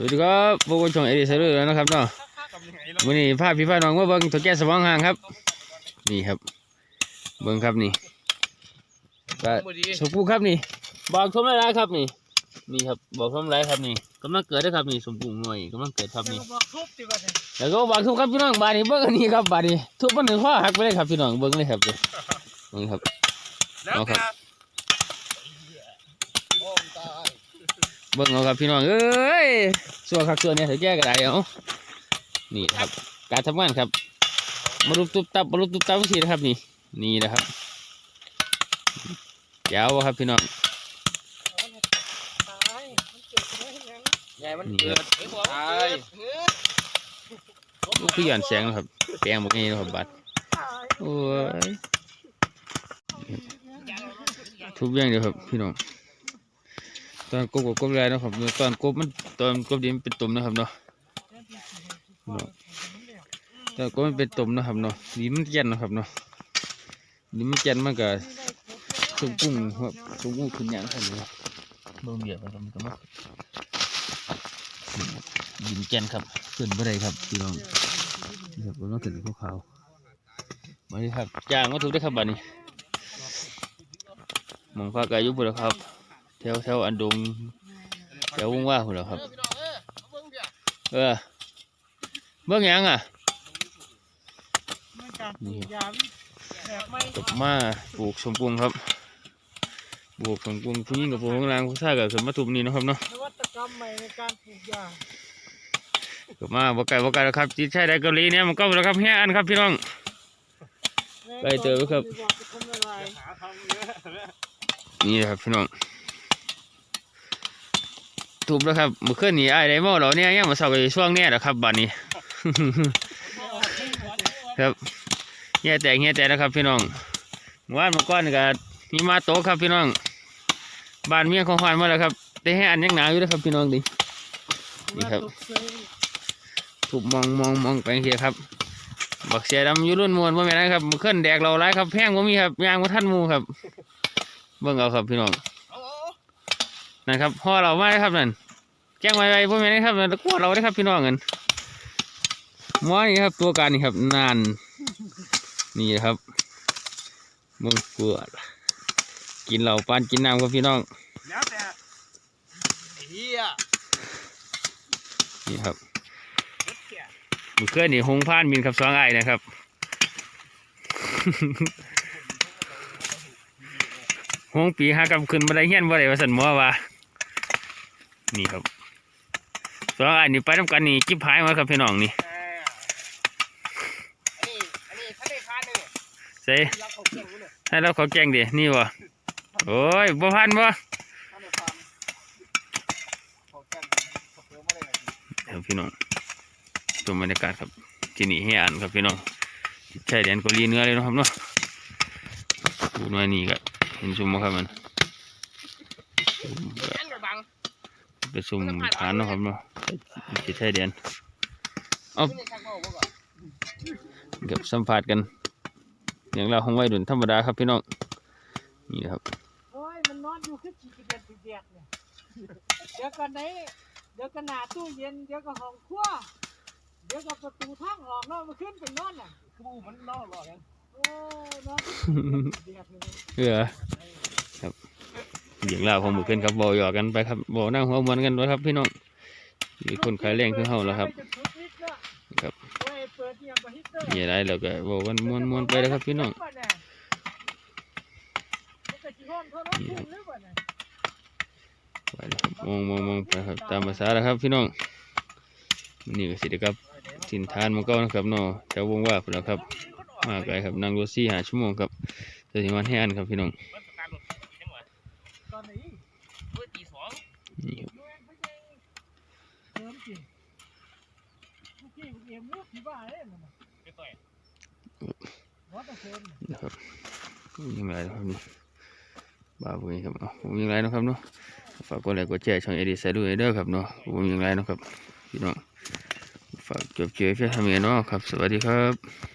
สวัสดีครับพวกช่องเอดิสเดอร์แล้วนะครับเนาะวันนี้พาพี่พาน้องมาเบิ่งตัวแก้สมองห่างครับ นี่ครับ เบิ่งครับนี่ก็สมปูครับนี่ บอกสมไรครับนี่ นี่ครับบอกสมไรครับนี่กำลังเกิดนะครับนี่สมปูหน่วยกำลังเกิดครับนี่แล้วก็บอกทุกครับพี่น้องบาดนี้เบิ่งอันนี้ครับบาดนี้ทุบมันถึงข้อหักไปเลยครับพี่น้องเบิ่งเลยครับเบิ่งเบิ่งครับเอาครับ เบิ่งเอาครับพี่น้องเอ้ยส่วนคักส่วนเนี่ยถือแก้กระไดเอานี่ครับ การทำงานครับมารุบตุบตับมารุบตุบตับวิธีนะครับนี่นี่นะครับยาวครับพี่น้องใหญ่มันเกิครัดบเฮ้ยบอกตายลูกพี่หย่อนแสงนะครับแปลงบอกงี้นะครับบัดตายโอ้ยทุบย่งเดียวครับพี่น้อง ตอนกบกับกบแรงนะครับตอนกบมันตอนกบดินเป็นตุ่มนะครับเนาะตอนกบมันเป็นตุ่มนะครับเนาะดินมันเย็นนะครับเนาะดินมันเย็นมันก็สมกุ้งครับสมกุ้งขึ้นอย่างครับเนี่ยเบิ่งเบียดมันก็มันก็มายินแกนครับขึ้นบ่ได้ครับพี่น้องนี่ครับมันก็ขึ้นขาวๆมาดิครับจ้างมาถูกได้อครับบัดนี้หมองฟ้ากายุบุแล้วครับ แถวแถวอันดงแถววงว่าพุ่นแล้วครับเออเบิ่งหยังอะมันการปลูกยาแบบไม่กลับมาปลูกสมกุ้งครับปลูกสมกุ้งผู้หญิงกับผู้ข้างล่างผู้ชายก็ขึ้นมาทุบนี่เนาะครับเนาะนวัตกรรมใหม่ในการปลูกยาก็มาบ่ไก่บ่ไก่แล้วครับจีใช่ได้เกาหลีเนี่ยมันก็แล้วครับแฮ่อันครับพี่น้องไปเจอครับบอกจะทำอะไรนี่นะครับพี่น้อง ถูกแล้วครับเมื่อคืนนี้ไอ้ได้เมาแล้วเนี่ยยังมาเศร้ากับช่วงเนี้ยนะครับบัดนี้ ครับเฮียแตกเฮียแตกนะครับพี่น้องเมื่านมื่อก่อนนี่มีมาโตครับพี่น้องบ้านเมียของหวานมาแล้วครับแต่ให้อันยังหนาวอยู่นะครับพี่น้องดินี่ครับถูกมองมองมองไปเฮียครับ บักเสียดำอยู่รุ่นมวนว่าแม่นนะครับมือขึ้นแดกเราไรครับแพงว่ามีครับยางว่าท่านมูครับ เบิ่งเอาครับพี่น้อง นั่นครับพ่อเรามาเลยครับนั่นแจ้งไว้ไว้พ่อแม่นครับนั่นตะกัวเราได้ครับพี่น้องกันหม้อนี่ครับตัวการนี่ครับนานนี่นะครับเบิ่งเกลือกินเหล้าปานกินน้ำครับพี่น้องแล้วแต่ไอ้เหี้ยนี่ครับมือเคลื่อนนี่หงพานบินครับสองไอ้ายนะครับหงปีหากำขึ้นบันไดเฮียนบ่ได้ว่าสันหมัวว่า นี่ครับสองไอ้ายนี่ไปทำกันนี่จิบหายมาครับพี่น้องนี่อันนี้อันนี้ถ้าได้พานเนี่ยใส่รับเขาเก่งอยู่เนี่ยให้เราเขาแจ้งดินี่วะโอ้ยบ่พันบ่ถ้าได้พานเขาแก่งเขาเพิ่มมาได้ไงครับพี่น้องตัวบรรยากาศครับที่นี่ให้อ่านครับพี่น้องใช่แดนเกาหลีเหนื้อเลยเนาะครับเนาะดูหน่อยนี่ก็เห็นซุ่มบ่ครับมัน แก่งกับบังเป็นซุ่มฐานเนาะครับเนาะที่ไทยแดนไม่ได้ช่างเขาบอกก่อนเกับสัมผัสกันอย่างเราของวัยรุ่นธรรมดาครับพี่น้องนี่นะครับโอ้ยมันนอนอยู่ขึ้นจีเดียดจีเดียดเนี่ยเดี๋ยวกันไหนเดี๋ยวกันหนาตู้เย็นเดี๋ยวก็ห้องครัวเดี๋ยวก็ประตูทางออกเนาะมันขึ้นไปนอนน่ะคือมันนอกหรอกยังโอ้ยนอนจีเดียดเลยเออ อย่างเราของบุขึ้นครับบอหยอกกันไปครับบอนั่งหัวมันกันด้วยครับ พี่น้องมีคนขายแรงขึ้นเฮาแล้วครับ ครับอยเปิดเนี่ยบ่ฮิตเตอร์มีอะไรแล้วก็บอกกันมวนมวนไปแล้วครับ พี่น้องมองหรือเปล่าเนี่ยไปแล้วครับมองมองมองไปครับ ตามภาษาแล้วครับ พี่น้องนี่ก็สิครับสินทานมันก็นะครับเนาะแถววงว่าพุ่นแล้วครับ มาไกลครับนั่งรถสี่หาชั่วโมงครับจะถึงวันให้อันครับพี่น้อง กที่บ้านเล่นน่ะไรถตะเคินะครับยังไงนะครับนี่บ้าบุญครับเอาผมยังไงนะครับเนาะฝากกดไลค์กดแชร์ช่องเอดีไซด์ด้วยเด้อครับเนาะผมยังไงนะครับพี่น้องฝากจบเจอเพื่อทำเองเนาะครับ สวัสดีครับ